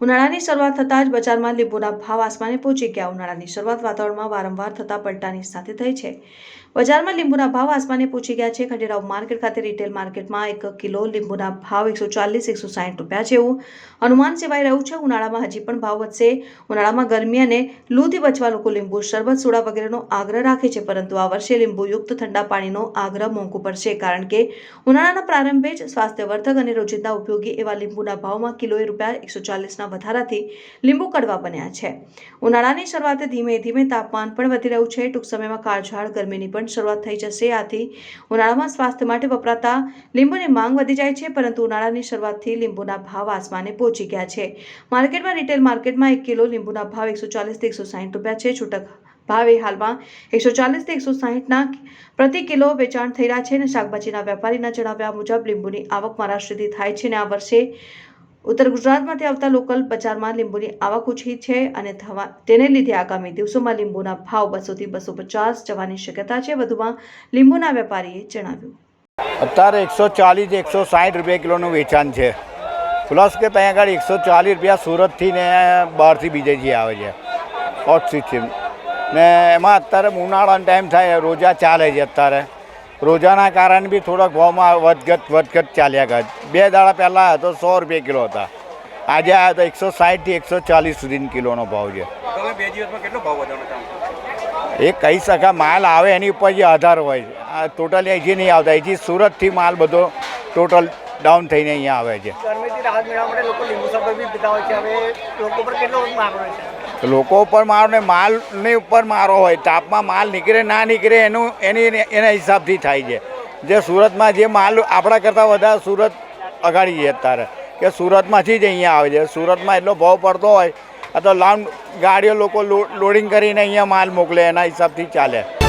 ઉનાળાની શરૂઆત થતાં જ બજારમાં લીંબુના ભાવ આસમાને પહોંચી ગયા. ઉનાળાની શરૂઆત વાતાવરણમાં વારંવાર થતા પલટાની સાથે થઈ છે. બજારમાં લીંબુના ભાવ આસમાને પહોંચી ગયા છે. ખંડેરાવ માર્કેટ ખાતે રિટેલ માર્કેટમાં એક કિલો લીંબુના ભાવ એકસો ચાલીસ, એકસો સાઠ રૂપિયા જેવું અનુમાન સેવાઈ રહ્યું છે. ઉનાળામાં હજી પણ ભાવ વધશે. ઉનાળામાં ગરમી અને લૂથી બચવા લોકો લીંબુ, શરબત, સોડા વગેરેનો આગ્રહ રાખે છે. પરંતુ આ વર્ષે લીંબુયુક્ત ઠંડા પાણીનો આગ્રહ મોંઘો પડશે કારણ કે ઉનાળાના પ્રારંભે જ સ્વાસ્થ્યવર્ધક અને રોજિંદા ઉપયોગી એવા લીંબુના ભાવમાં કિલોએ રૂપિયા એકસો ચાલીસના વધારાથી લીંબુ કડવા બન્યા છે. ઉનાળાની શરૂઆતે ધીમે ધીમે તાપમાન પણ વધી રહ્યું છે. ટૂંક સમયમાં કાળઝાળ ગરમીની પણ શરૂઆત થઈ જશે. આથી ઉનાળામાં સ્વાસ્થ્ય માટે વપરાતા લીંબુની માંગ વધી જાય છે, પરંતુ ઉનાળાની શરૂઆતથી લીંબુના ભાવ આસમાને પહોંચી ગયા છે. માર્કેટમાં, રિટેલ માર્કેટમાં એક કિલો લીંબુના ભાવ એકસો ચાલીસથી એકસો સાહીઠ રૂપિયા છે. છૂટક ભાવે હાલમાં એકસો ચાલીસથી એકસો સાહીઠના પ્રતિ કિલો વેચાણ થઈ રહ્યા છે અને શાકભાજીના વેપારીના જણાવ્યા મુજબ લીંબુની આવક મહારાષ્ટ્રથી થાય છે અને આ વર્ષે ઉત્તર ગુજરાતમાંથી આવતા લોકલ બજારમાં લીંબુની આવક ઓછી છે અને થવા તેને લીધે આગામી દિવસોમાં લીંબુના ભાવ બસોથી બસો પચાસ જવાની શક્યતા છે. વધુમાં લીંબુના વેપારીએ જણાવ્યું. અત્યારે એકસો ચાલીસ, એકસો સાઠ રૂપિયા કિલોનું વેચાણ છે. પ્લસ કે ત્યાં આગળ એકસો ચાલીસ રૂપિયા સુરતથી ને બહારથી બીજે જે આવે છે. હોટ ને એમાં અત્યારે ઉનાળાનો ટાઈમ થાય, રોજા ચાલે છે અત્યારે. રોજાના કારણે બી થોડોક ભાવમાં વધઘટ વધઘટ ચાલ્યા ગયા બે દાડા પહેલાં હતો સો રૂપિયા કિલો હતા. આજે આ તો એકસો સાઠથી એકસો ચાલીસ સુધીનો કિલોનો ભાવ છે. એ કહી શકાય માલ આવે એની ઉપર જે આધાર હોય. છે આ ટોટલી અહીંથી નહીં આવતા. અહીંથી સુરતથી માલ બધો ટોટલ ડાઉન થઈને અહીંયા આવે છે? લોકો ઉપર મારો ને માલની ઉપર મારો હોય તાપમાં માલ નીકળે, ના નીકળે, એનું, એની, એના હિસાબથી થાય છે. જે સુરતમાં જે માલ આપણા કરતાં વધારે સુરત અગાડી છે અત્યારે, કે સુરતમાંથી જ અહીંયા આવે છે. સુરતમાં એટલો ભાવ પડતો હોય અથવા લાંબ ગાડીઓ લોકો લોડિંગ કરીને અહીંયા માલ મોકલે, એના હિસાબથી ચાલે.